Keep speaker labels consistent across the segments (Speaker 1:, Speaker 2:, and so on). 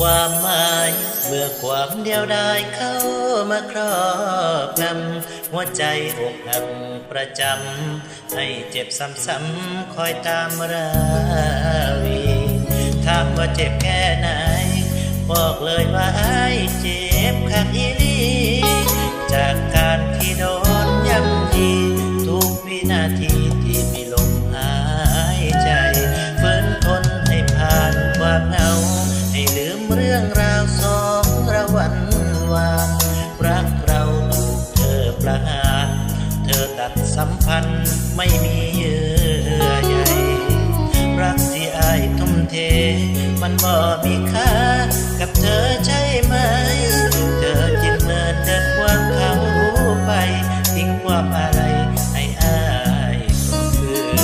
Speaker 1: ความหมาย เมื่อความเดียวดายเข้ามาครอบงำหัวใจอกหักประจำ ให้เจ็บซ้ำๆคอยตามราวีถามว่าเจ็บแค่ไหน บอกเลยว่าไอ้เจ็บขักอีลี ไม่มีเยื่อใยรักที่อายทุ่มเท มันบ่มีค่า กับเธอใช่ไหม เธอจึงเมินเดินควางเขาไปทิ้งความอะไรให้อายต้องคืน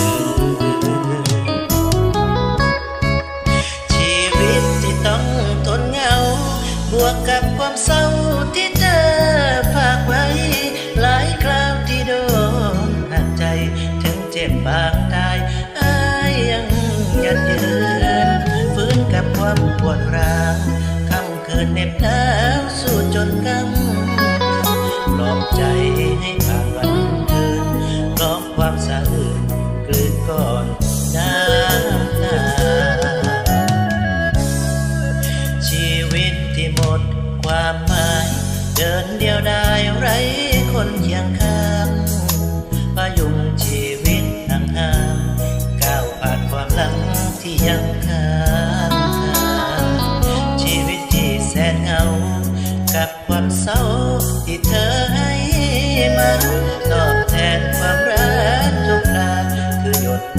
Speaker 1: ชีวิตที่ต้องทนเหงา บวกกับความเศร้าที่ ถึงเจ็บางตายอายยังยันยืนฟื้นกับความปวดร้าวค่ำคืนเน็บหนาว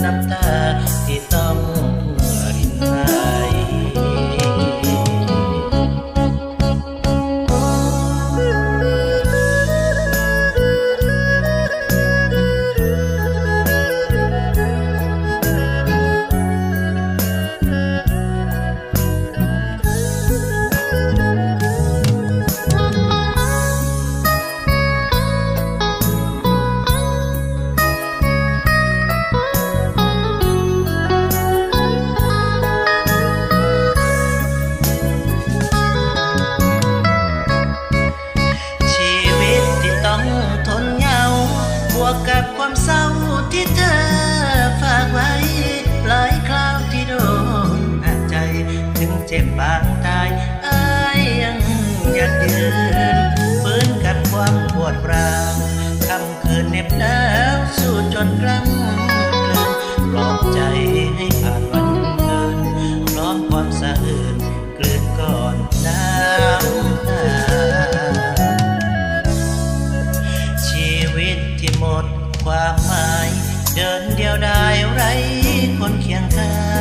Speaker 1: น้ำตาที่ต้อง กกับความเศร้าที่เธอฝากไว้ หลายคราวที่โดนหักใจ ถึงเจ็บบางตายอายยังอยาดเดินฟื้นกับความปวดร้าวคำคืนเน็บหนาวสู้จนกลั้งเกลือนปลอบใจให้ผ่าน คนเคียงเธอ